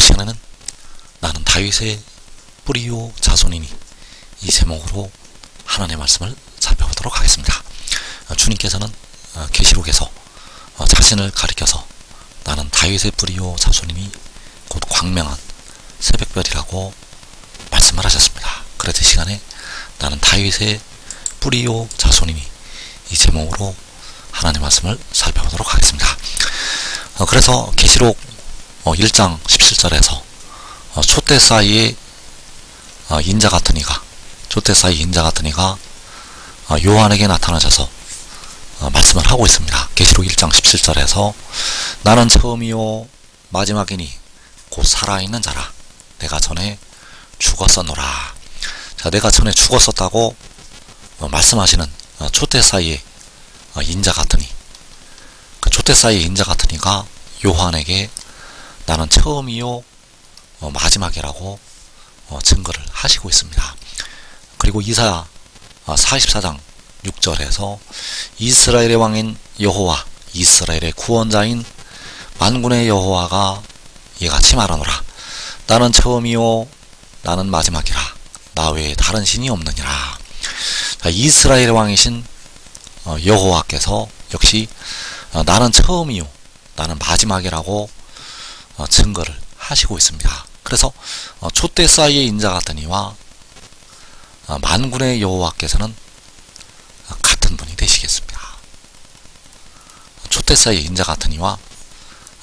시간에는 나는 다윗의 뿌리요 자손이니 이 제목으로 하나님의 말씀을 살펴보도록 하겠습니다. 어, 주님께서는 어, 계시록에서 어, 자신을 가리켜서 나는 다윗의 뿌리요 자손이니 곧 광명한 새벽별이라고 말씀을 하셨습니다. 그래서 이 시간에 나는 다윗의 뿌리요 자손이니 이 제목으로 하나님 말씀을 살펴보도록 하겠습니다. 어, 그래서 계시록 어, 1장 17절에서 어, 촛대 사이에 어, 인자 같은 이가 촛대 사이 인자 같은 이가 어, 요한에게 나타나셔서 어, 말씀을 하고 있습니다. 계시록 1장 17절에서 나는 처음이요 마지막이니 곧 살아있는 자라 내가 전에 죽었었노라 자 내가 전에 죽었었다고 어, 말씀하시는 어, 촛대 사이에 어, 인자 같으니 그 촛대 사이에 인자 같으니가 요한에게 나는 처음이요. 어, 마지막이라고 어, 증거를 하시고 있습니다. 그리고 이사 어, 44장 6절에서 이스라엘의 왕인 여호와 이스라엘의 구원자인 만군의 여호와가 이같이 말하노라. 나는 처음이요. 나는 마지막이라. 나 외에 다른 신이 없느니라. 자, 이스라엘의 왕이신 어, 여호와께서 역시 어, 나는 처음이요. 나는 마지막이라고 어, 증거를 하시고 있습니다. 그래서 어, 촛대 사이의 인자 같으니와 어, 만군의 여호와께서는 어, 같은 분이 되시겠습니다. 촛대 사이의 인자 같으니와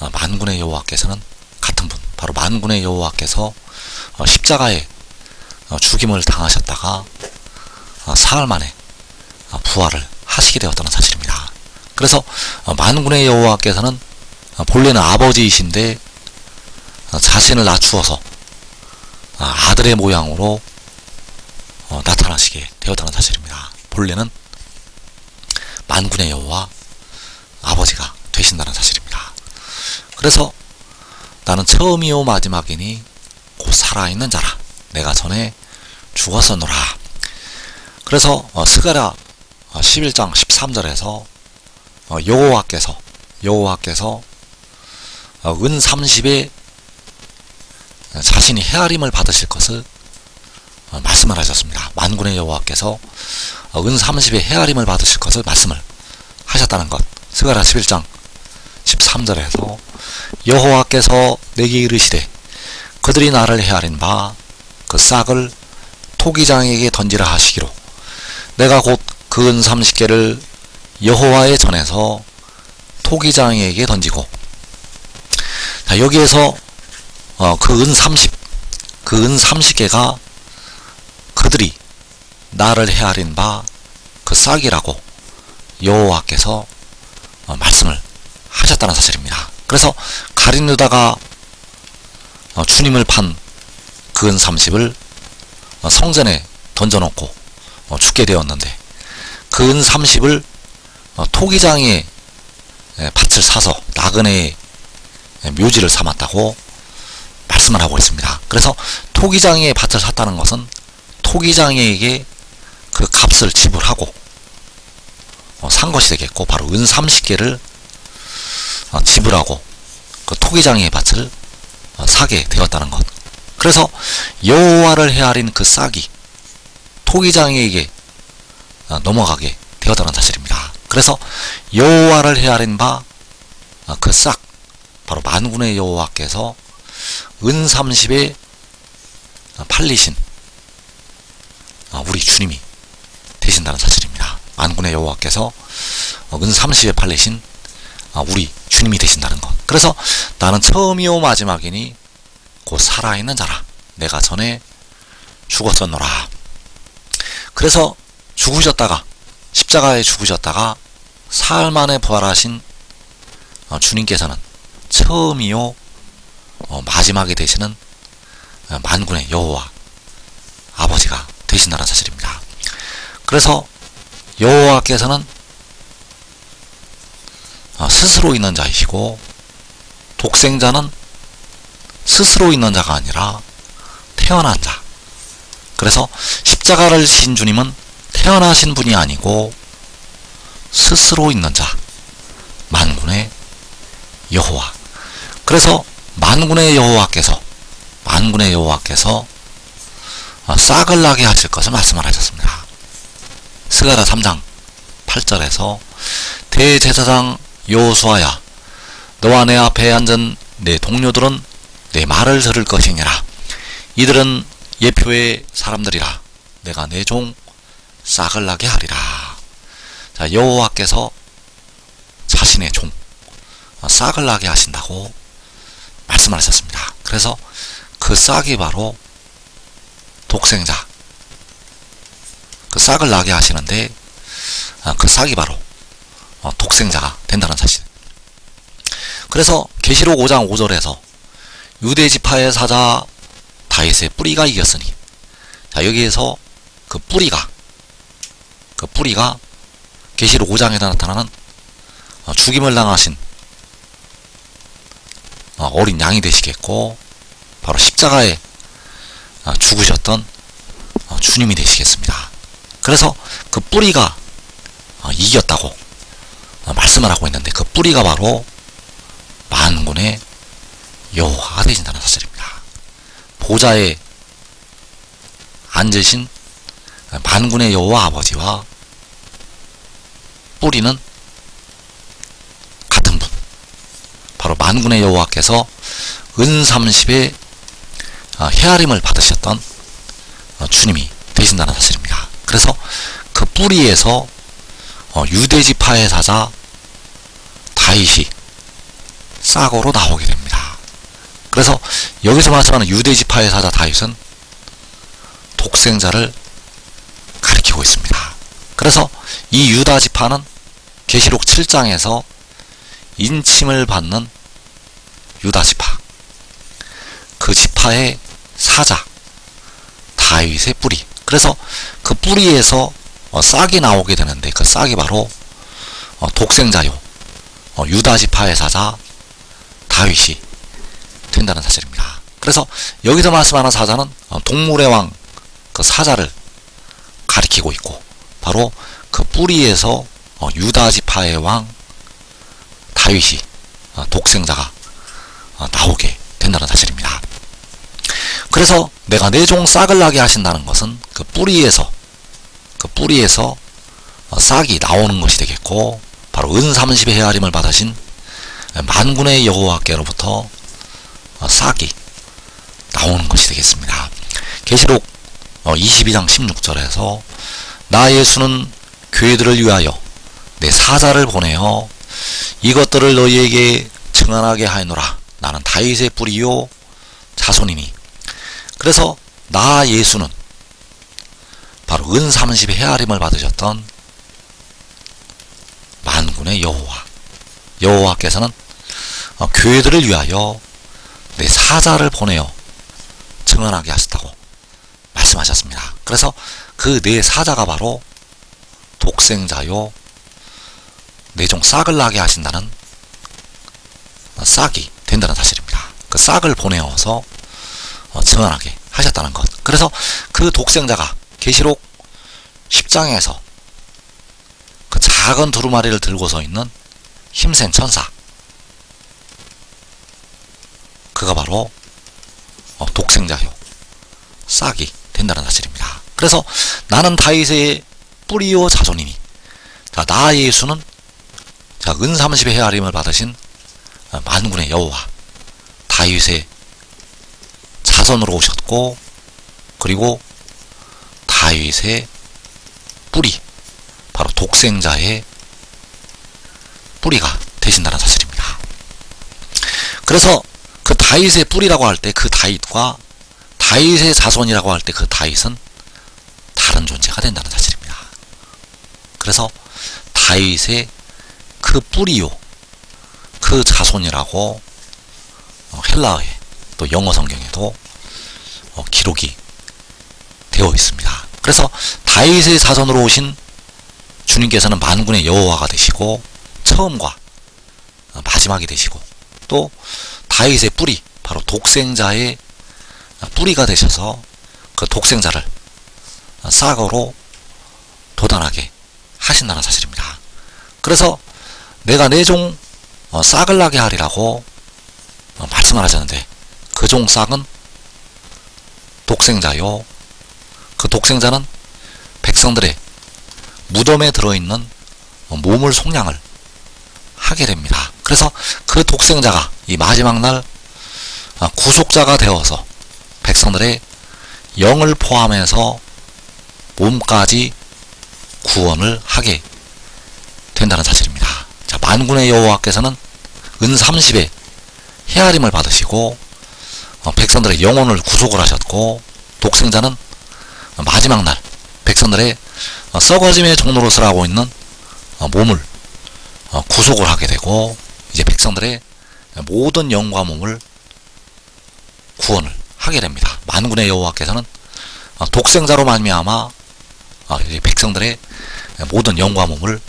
어, 만군의 여호와께서는 같은 분, 바로 만군의 여호와께서 어, 십자가에 어, 죽임을 당하셨다가 어, 사흘 만에 어, 부활을 하시게 되었다는 사실입니다. 그래서 어, 만군의 여호와께서는 어, 본래는 아버지이신데 어, 자신을 낮추어서 아, 아들의 모양으로 어, 나타나시게 되었다는 사실입니다. 본래는 만군의 여호와 아버지가 되신다는 사실입니다. 그래서 나는 처음이요 마지막이니 곧 살아있는 자라 내가 전에 죽었었노라. 그래서 어, 스가랴 어, 11장 13절에서 어, 여호와께서 여호와께서 어, 은 30에 자신이 헤아림을 받으실 것을 어, 말씀을 하셨습니다. 만군의 여호와께서 어, 은 30에 헤아림을 받으실 것을 말씀을 하셨다는 것. 스가랴 11장 13절에서 여호와께서 내게 이르시되 그들이 나를 헤아린 바 그 싹을 토기장에게 던지라 하시기로 내가 곧 그 은 30개를 여호와의 전에서 토기장에게 던지고 자 여기에서 어, 그 은 30, 그 은 30개가 그들이 나를 헤아린 바 그 싹이라고 여호와께서 어, 말씀을 하셨다는 사실입니다. 그래서 가린누다가 어, 주님을 판 그 은 30을 어, 성전에 던져놓고 어, 죽게 되었는데 그 은 30을 어, 토기장에 에, 밭을 사서 나그네의 에, 묘지를 삼았다고 말씀을 하고 있습니다. 그래서 토기장에 밭을 샀다는 것은 토기장에게 그 값을 지불하고 어, 산 것이 되겠고 바로 은 30개를 어, 지불하고 그 토기장의 밭을 어, 사게 되었다는 것. 그래서 여호와를 헤아린 그 싹이 토기장에게 어, 넘어가게 되었다는 사실입니다. 그래서 여호와를 헤아린 바 그 싹 바로 만군의 여호와께서 은 30에 팔리신 어, 우리 주님이 되신다는 사실입니다. 만군의 여호와께서 어, 은 30에 팔리신 어, 우리 주님이 되신다는 것. 그래서 나는 처음이요 마지막이니 곧 살아있는 자라. 내가 전에 죽었었노라. 그래서 죽으셨다가 십자가에 죽으셨다가 사흘 만에 부활하신 어, 주님께서는 처음이요 어, 마지막이 되시는 어, 만군의 여호와 아버지가 되신다는 사실입니다. 그래서 여호와께서는 어, 스스로 있는 자이시고 독생자는 스스로 있는 자가 아니라 태어난 자. 그래서 십자가를 지신 주님은 태어나신 분이 아니고 스스로 있는 자. 만군의 여호와. 그래서 만군의 여호와께서 만군의 여호와께서 어, 싹을 나게 하실 것을 말씀을 하셨습니다. 스가라 3장 8절에서 대제사장 여호수아야 너와 내 앞에 앉은 내 동료들은 내 말을 들을 것이니라. 이들은 예표의 사람들이라. 내가 내 종 싹을 나게 하리라. 자 여호와께서 자신의 종 어, 싹을 나게 하신다고 말씀하셨습니다. 그래서 그 싹이 바로 독생자 그 싹을 나게 하시는데 어, 그 싹이 바로 어, 독생자가 된다는 사실. 그래서 계시록 5장 5절에서 유대 지파의 사자 다윗의 뿌리가 이겼으니 자 여기에서 그 뿌리가 그 뿌리가 계시록 5장에 나타나는 죽임을 당하신 어, 어린 양이 되시겠고 바로 십자가에 어, 죽으셨던 어, 주님이 되시겠습니다. 그래서 그 뿌리가 이겼다고 말씀을 하고 있는데 그 뿌리가 바로 만군의 여호와가 되신다는 사실입니다. 보좌에 앉으신 만군의 여호와 아버지와 뿌리는 바로 만군의 여호와께서 은30의 어, 헤아림을 받으셨던 어, 주님이 되신다는 사실입니다. 그래서 그 뿌리에서 어, 유대지파의 사자 다윗이 싹으로 나오게 됩니다. 그래서 여기서 말씀하는 유대지파의 사자 다윗은 독생자를 가리키고 있습니다. 그래서 이 유다지파는 계시록 7장에서 인침을 받는 유다 지파. 그 지파의 사자 다윗의 뿌리. 그래서 그 뿌리에서 어, 싹이 나오게 되는데 그 싹이 바로 어, 독생자요. 어, 유다 지파의 사자 다윗이 된다는 사실입니다. 그래서 여기서 말씀하는 사자는 어, 동물의 왕 그 사자를 가리키고 있고 바로 그 뿌리에서 어, 유다 지파의 왕 다윗이 어, 독생자가 어, 나오게 된다는 사실입니다. 그래서 내가 내 종 싹을 나게 하신다는 것은 그 뿌리에서 그 뿌리에서 어, 싹이 나오는 것이 되겠고 바로 은 30의 헤아림을 받으신 만군의 여호와께로부터 싹이 나오는 것이 되겠습니다. 계시록 22장 16절에서 나 예수는 교회들을 위하여 내 사자를 보내어 이것들을 너희에게 증언하게 하노라. 나는 다윗의 뿌리요 자손이니. 그래서 나 예수는 바로 은 30의 헤아림을 받으셨던 만군의 여호와. 여호와께서는 어, 교회들을 위하여 내 사자를 보내어 증언하게 하셨다고 말씀하셨습니다. 그래서 그 내 사자가 바로 독생자요 내종 싹을 나게 하신다는 싹이 된다는 사실입니다. 그 싹을 보내어서 어, 증언하게 하셨다는 것. 그래서 그 독생자가 계시록 10장에서 그 작은 두루마리를 들고 서 있는 힘센 천사. 그가 바로 어, 독생자요. 싹이 된다는 사실입니다. 그래서 나는 다윗의 뿌리요 자손이니 자, 나 예수는 자, 은 30의 헤아림을 받으신 만군의 여호와 다윗의 자손으로 오셨고 그리고 다윗의 뿌리 바로 독생자의 뿌리가 되신다는 사실입니다. 그래서 그 다윗의 뿌리라고 할 때 그 다윗과 다윗의 자손이라고 할 때 그 다윗은 다른 존재가 된다는 사실입니다. 그래서 다윗의 그 뿌리요. 그 자손이라고 어, 헬라어에 또 영어 성경에도 어, 기록이 되어 있습니다. 그래서 다윗의 자손으로 오신 주님께서는 만군의 여호와가 되시고 처음과 어, 마지막이 되시고 또 다윗의 뿌리 바로 독생자의 뿌리가 되셔서 그 독생자를 싹으로 도단하게 하신다는 사실입니다. 그래서 내가 내종 어, 싹을 나게 하리라고 어, 말씀을 하셨는데 그 종 싹은 독생자요. 그 독생자는 백성들의 무덤에 들어있는 몸을 속량을 하게 됩니다. 그래서 그 독생자가 이 마지막 날 아, 구속자가 되어서 백성들의 영을 포함해서 몸까지 구원을 하게 된다는 사실입니다. 자, 만군의 여호와께서는 은 30에 헤아림을 받으시고 어, 백성들의 영혼을 구속을 하셨고 독생자는 마지막 날 백성들의 어, 썩어짐의 종로로서 하고 있는 어, 몸을 어, 구속을 하게 되고 이제 백성들의 모든 영과 몸을 구원을 하게 됩니다. 만군의 여호와께서는 어, 독생자로 말미암아 백성들의 모든 영과 몸을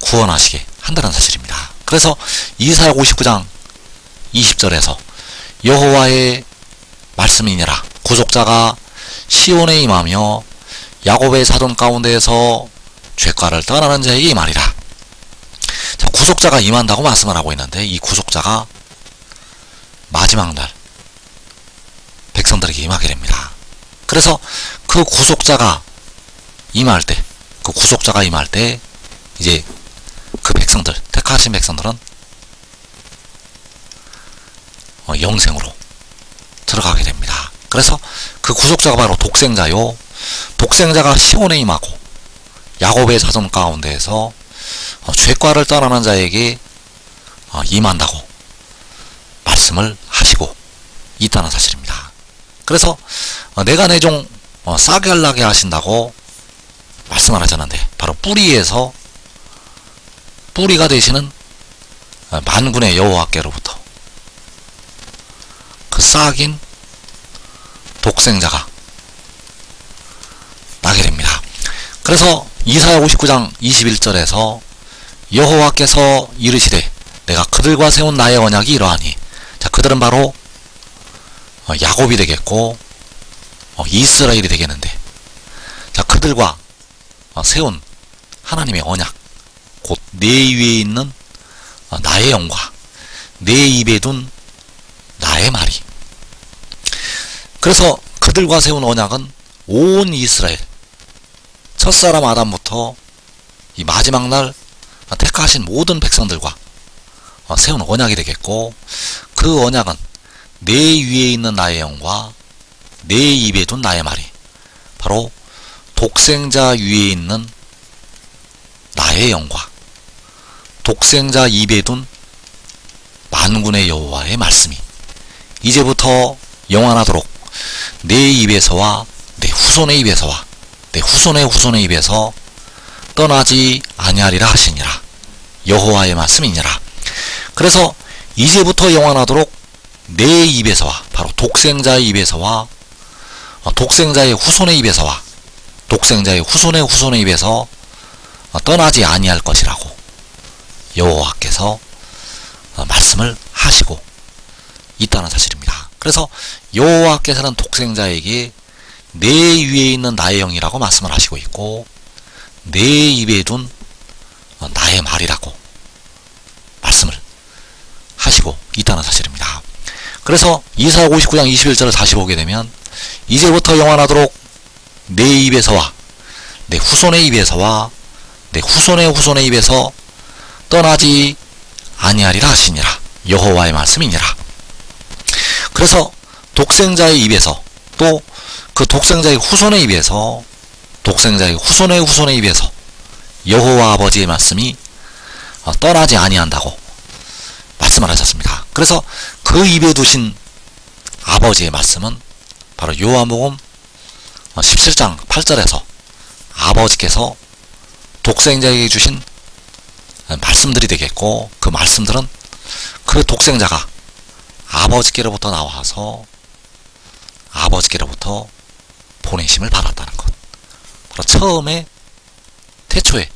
구원하시게 한다는 사실입니다. 그래서 이사야 59장 20절에서 여호와의 말씀이니라 구속자가 시온에 임하며 야곱의 사돈 가운데에서 죄과를 떠나는 자에게 이 말이라. 자, 구속자가 임한다고 말씀을 하고 있는데 이 구속자가 마지막 날 백성들에게 임하게 됩니다. 그래서 그 구속자가 임할 때, 그 구속자가 임할 때 이제 그 백성들, 택하신 백성들은 어, 영생으로 들어가게 됩니다. 그래서 그 구속자가 바로 독생자요. 독생자가 시온에 임하고 야곱의 자손 가운데에서 어, 죄과를 떠나는 자에게 어, 임한다고 말씀을 하시고 있다는 사실입니다. 그래서 어, 내가 내종 어, 싸게 하게 하신다고 말씀을 하셨는데 바로 뿌리에서 뿌리가 되시는 어, 만군의 여호와께로부터 그 싹인 독생자가 나게 됩니다. 그래서 이사야 59장 21절에서 여호와께서 이르시되 내가 그들과 세운 나의 언약이 이러하니 자 그들은 바로 어, 야곱이 되겠고 어, 이스라엘이 되겠는데 자 그들과 어, 세운 하나님의 언약 곧 내 위에 있는 어, 나의 영과 내 입에 둔 나의 말이. 그래서 그들과 세운 언약은 온 이스라엘 첫사람 아담부터 이 마지막 날 택하신 모든 백성들과 어, 세운 언약이 되겠고 그 언약은 내 위에 있는 나의 영과 내 입에 둔 나의 말이. 바로 독생자 위에 있는 나의 영과 독생자 입에 둔 만군의 여호와의 말씀이 이제부터 영원하도록 내 입에서와 내 후손의 입에서와 내 후손의 후손의 입에서 떠나지 아니하리라 하시니라. 여호와의 말씀이니라. 그래서 이제부터 영원하도록 내 입에서와 바로 독생자의 입에서와 어, 독생자의 후손의 입에서와 독생자의 후손의 후손의 입에서 어, 떠나지 아니할 것이라고 여호와께서 어, 말씀을 하시고 있다는 사실입니다. 그래서 여호와께서는 독생자에게 내 위에 있는 나의 영이라고 말씀을 하시고 있고 내 입에 둔 나의 말이라고 말씀을 하시고 있다는 사실입니다. 그래서 이사 59장 21절을 다시 보게 되면 이제부터 영원하도록 내 입에서와 내 후손의 입에서와 내 후손의 후손의 입에서 떠나지 아니하리라 하시니라 여호와의 말씀이니라 그래서 독생자의 입에서 또 그 독생자의 후손의 입에서 독생자의 후손의 후손의 입에서 여호와 아버지의 말씀이 떠나지 아니한다고 말씀을 하셨습니다. 그래서 그 입에 두신 아버지의 말씀은 바로 요한복음 17장 8절에서 아버지께서 독생자에게 주신 말씀들이 되겠고 그 말씀들은 그 독생자가 아버지께로부터 나와서 아버지께로부터 보내심을 받았다는 것. 바로 처음에 태초에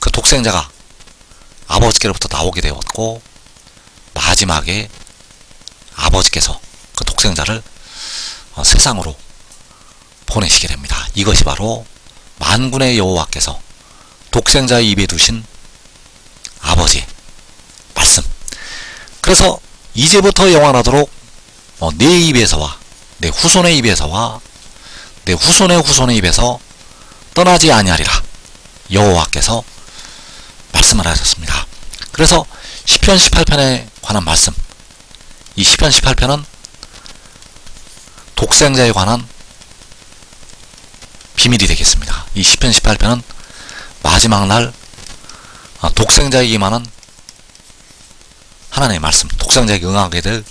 그 독생자가 아버지께로부터 나오게 되었고 마지막에 아버지께서 그 독생자를 어, 세상으로 보내시게 됩니다. 이것이 바로 만군의 여호와께서 독생자의 입에 두신 아버지의 말씀. 그래서 이제부터 영원하도록 어, 내 입에서와 내 후손의 입에서와 내 후손의 후손의 입에서 떠나지 아니하리라 여호와께서 말씀을 하셨습니다. 그래서 시편 18편에 관한 말씀 이 시편 18편은 독생자에 관한 비밀이 되겠습니다. 이 시편 18편은 마지막 날 아, 독생자이기만은 하나님의 말씀, 독생자에게 응하게 될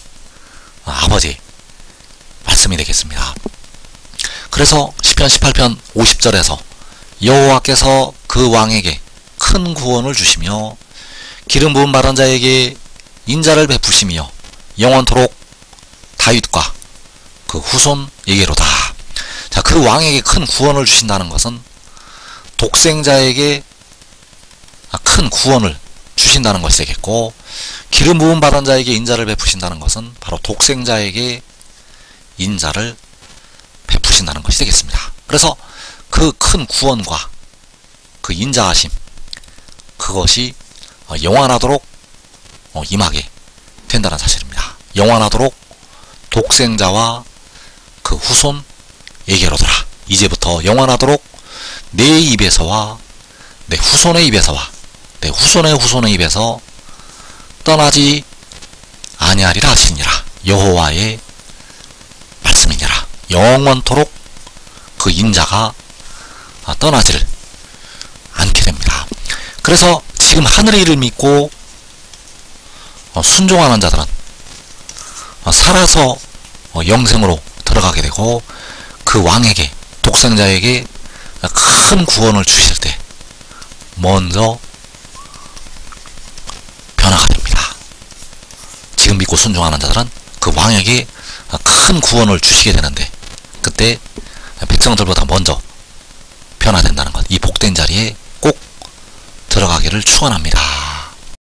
아, 아버지 말씀이 되겠습니다. 그래서 시편 18편 50절에서 여호와께서 그 왕에게 큰 구원을 주시며 기름 부은 바른 자에게 인자를 베푸시며 영원토록 다윗과 그 후손에게로다. 자, 그 왕에게 큰 구원을 주신다는 것은 독생자에게 큰 구원을 주신다는 것이 되겠고 기름 부은 바른 자에게 인자를 베푸신다는 것은 바로 독생자에게 인자를 베푸신다는 것이 되겠습니다. 그래서 그 큰 구원과 그 인자하심 그것이 영원하도록 임하게 된다는 사실입니다. 영원하도록 독생자와 그 후손에게로더라. 이제부터 영원하도록 내 입에서와 내 후손의 입에서와 내 후손의 후손의 입에서 떠나지 아니하리라 하시니라. 여호와의 말씀이니라. 영원토록 그 인자가 떠나지를 않게 됩니다. 그래서 지금 하늘의 일을 믿고 순종하는 자들은 살아서 영생으로 들어가게 되고 그 왕에게 독생자에게 큰 구원을 주실 때 먼저 변화가 됩니다. 지금 믿고 순종하는 자들은 그 왕에게 큰 구원을 주시게 되는데 그때 백성들보다 먼저 변화된다는 것. 이 복된 자리에 꼭 들어가기를 축원합니다.